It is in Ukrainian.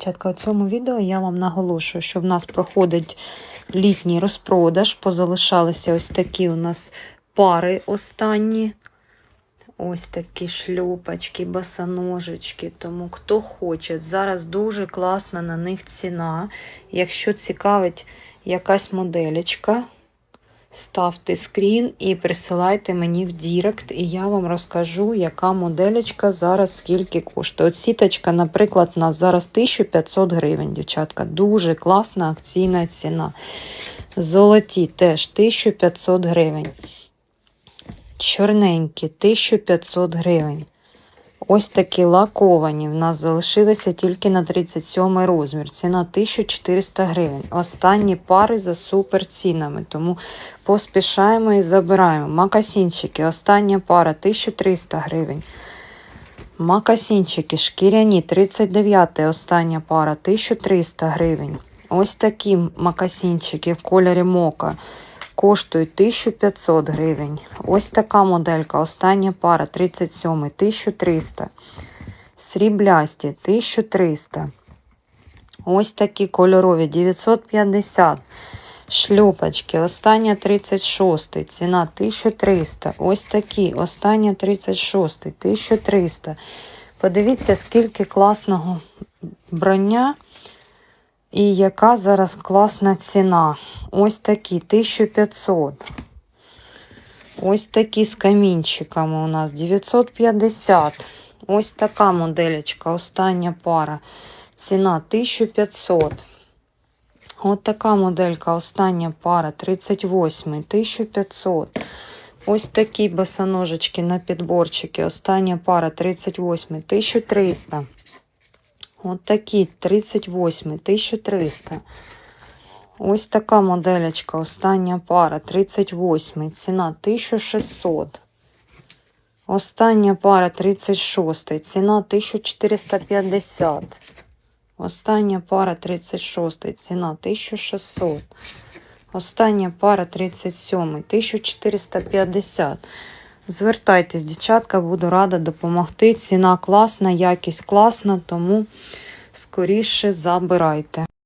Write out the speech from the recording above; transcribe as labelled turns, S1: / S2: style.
S1: Дівчатка, у цьому відео я вам наголошую, що в нас проходить літній розпродаж. Позалишалися ось такі у нас пари останні. Ось такі шлюпочки, босоножечки. Тому хто хоче, зараз дуже класна на них ціна. Якщо цікавить якась моделечка, ставте скрін і присилайте мені в Дірект, і я вам розкажу, яка моделечка зараз скільки коштує. От сіточка, наприклад, у нас зараз 1500 гривень, дівчатка. Дуже класна акційна ціна. Золоті теж 1500 гривень. Чорненькі 1500 гривень. Ось такі лаковані. В нас залишилися тільки на 37 розмір. Ціна 1400 гривень. Останні пари за супер цінами. Тому поспішаємо і забираємо. Макасінчики. Остання пара 1300 гривень. Макасінчики шкіряні 39 остання пара 1300 гривень. Ось такі макасінчики в кольорі мока коштують 1500 гривень. Ось така моделька, остання пара 37 1300. Сріблясті 1300. Ось такі кольорові 950. Шлюпочки, остання 36, ціна 1300. Ось такі, остання 36, 1300. Подивіться, скільки класного броня. І яка зараз класна ціна. Ось такі 1500. Ось такі з камінчиками у нас 950. Ось така моделечка, остання пара. Ціна 1500. Ось така моделька, остання пара 38, 1500. Ось такі босоножечки на підборчики. Остання пара 38, 1300. От такі 38, 1300. Ось така моделечка, остання пара 38, ціна 1600. Остання пара 36, ціна 1450. Остання пара 36, ціна 1600. Остання пара 37, 1450. Звертайтесь, дівчатка, буду рада допомогти. Ціна класна, якість класна, тому скоріше забирайте.